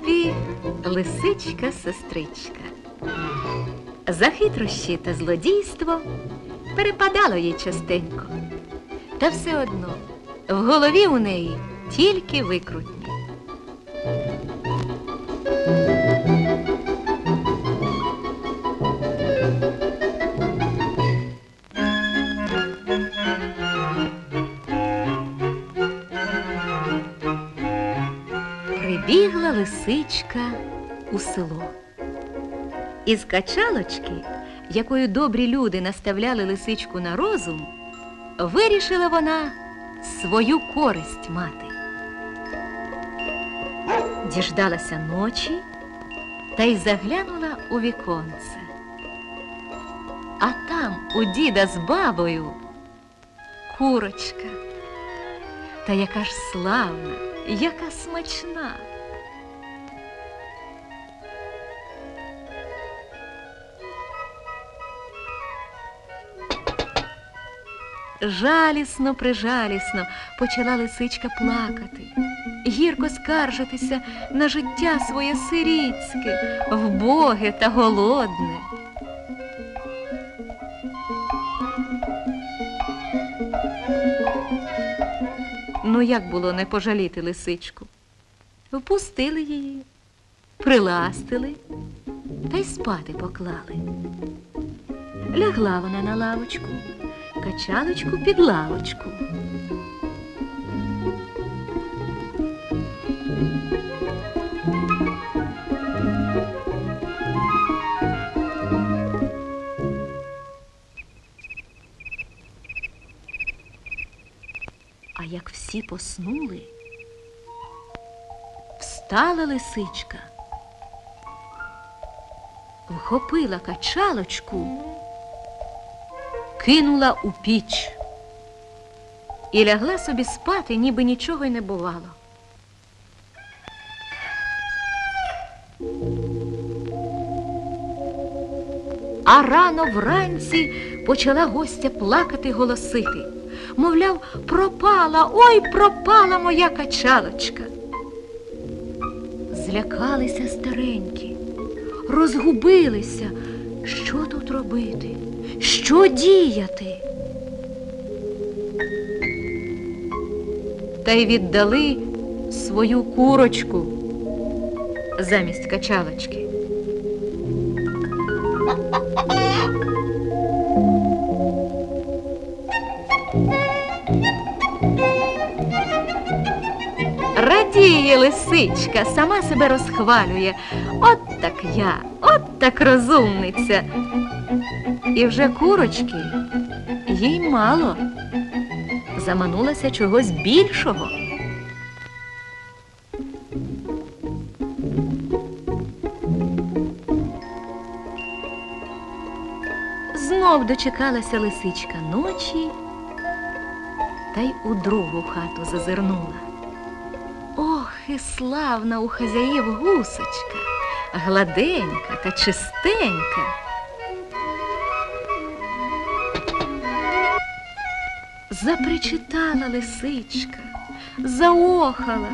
собі лисичка-сестричка. За хитрощі та злодійство перепадало їй частенько. Та все одно в голові у неї тільки викрутні. Прибігла лисичка у село. Із качалочки, якою добрі люди наставляли лисичку на розум, вирішила вона свою користь мати. Діждалася ночі та й заглянула у віконце. А там у діда з бабою курочка. Та яка ж славна, яка смачна. Жалісно, прижалісно почала лисичка плакати, гірко скаржитися на життя своє сирітське, вбоге та голодне. Ну, як було не пожаліти лисичку? Впустили її, приластили та й спати поклали. Лягла вона на лавочку, качалочку під лавочку. А як всі поснули, встала лисичка, вхопила качалочку, кинула у піч і лягла собі спати, ніби нічого й не бувало. А рано вранці почала гостя плакати голосити. Мовляв, пропала, ой, пропала моя качалочка. Злякалися старенькі, розгубилися. Що тут робити? Що діяти? Та й віддали свою курочку замість качалочки. Радіє лисичка, сама себе розхвалює. От так я, от так розумниця. І вже курочки їй мало. Заманулася чогось більшого. Знов дочекалася лисичка ночі та й у другу хату зазирнула. Ох, і славна у хазяїв гусочка, гладенька та чистенька. Запричитала лисичка, заохала,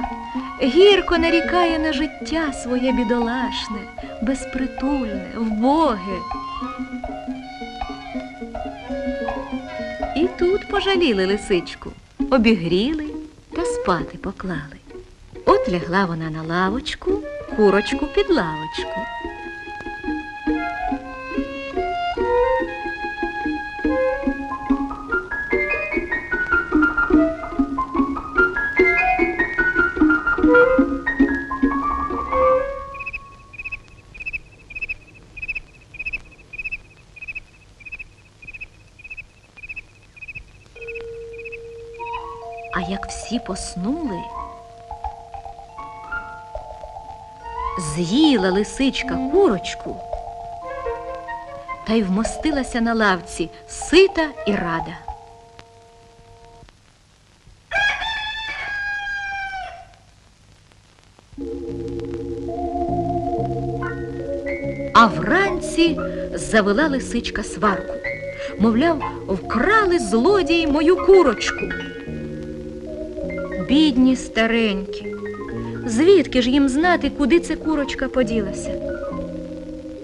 гірко нарікає на життя своє бідолашне, безпритульне, вбоге. І тут пожаліли лисичку, обігріли та спати поклали. От лягла вона на лавочку, курочку під лавочку. А як всі поснули, з'їла лисичка курочку та й вмостилася на лавці сита і рада. А вранці завела лисичка сварку. Мовляв, вкрали злодії мою курочку. Бідні старенькі, Звідки ж їм знати, куди ця курочка поділася?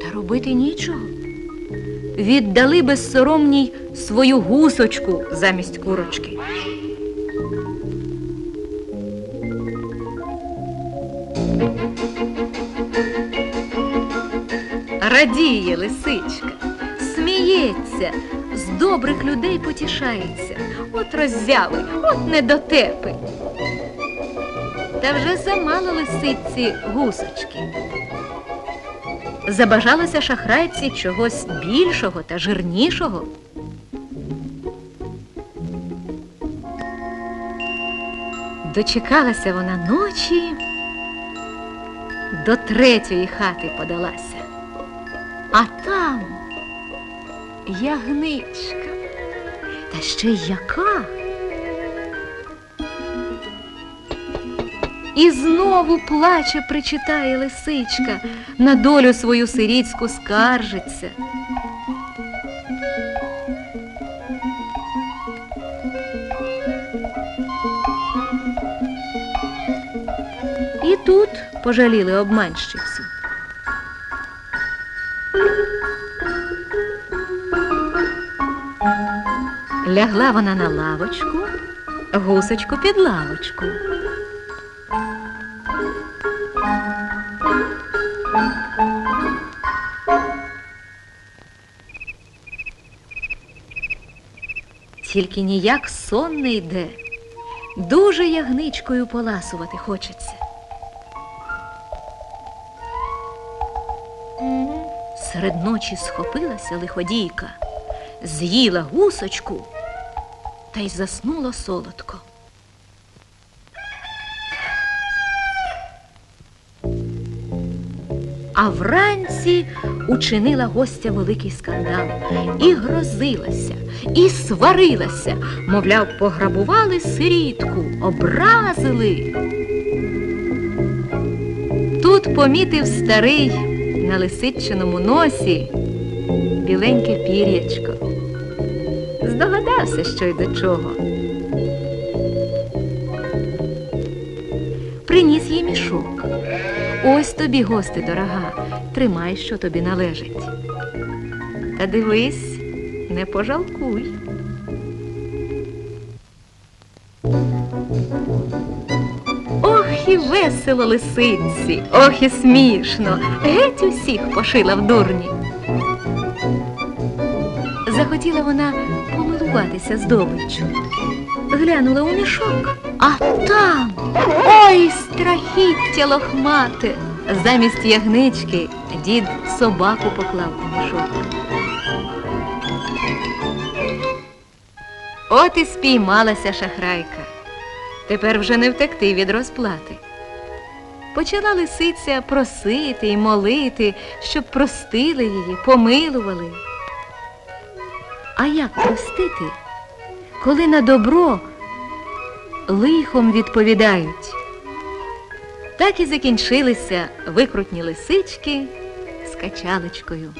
Та робити нічого. Віддали безсоромній свою гусочку замість курочки. Радіє лисичка, сміється, з добрих людей потішається. От роззяви, от недотепи. Та вже замало лисиці гусочки. Забажалося шахрайці чогось більшого та жирнішого. Дочекалася вона ночі, до третьої хати подалася. А там ягничка. Та ще й яка. І знову плаче, причитає лисичка, на долю свою сирітську скаржиться. І тут пожаліли обманщицю. Лягла вона на лавочку, гусочку під лавочку. Тільки ніяк сон не йде. Дуже ягничкою поласувати хочеться. Серед ночі схопилася лиходійка, з'їла гусочку та й заснула солодко. А вранці учинила гостя великий скандал і грозилася, і сварилася, мовляв, пограбували сирітку, образили. Тут помітив старий на лисичиному носі біленьке пір'ячко. Здогадався, що й до чого. Ось тобі, гости дорога, тримай, що тобі належить. Та дивись, не пожалкуй. Ох і весело лисиці, ох і смішно, геть усіх пошила в дурні. Захотіла вона помилуватися здобиччю. Глянула у мішок, а там ой страхіття лохмате. Замість ягнички дід собаку поклав у мішок. От і спіймалася шахрайка. Тепер вже не втекти від розплати. Почала лисиця просити і молити, щоб простили її, помилували. А як простити, коли на добро лихом відповідають? Так і закінчилися викрутні лисички з качалочкою.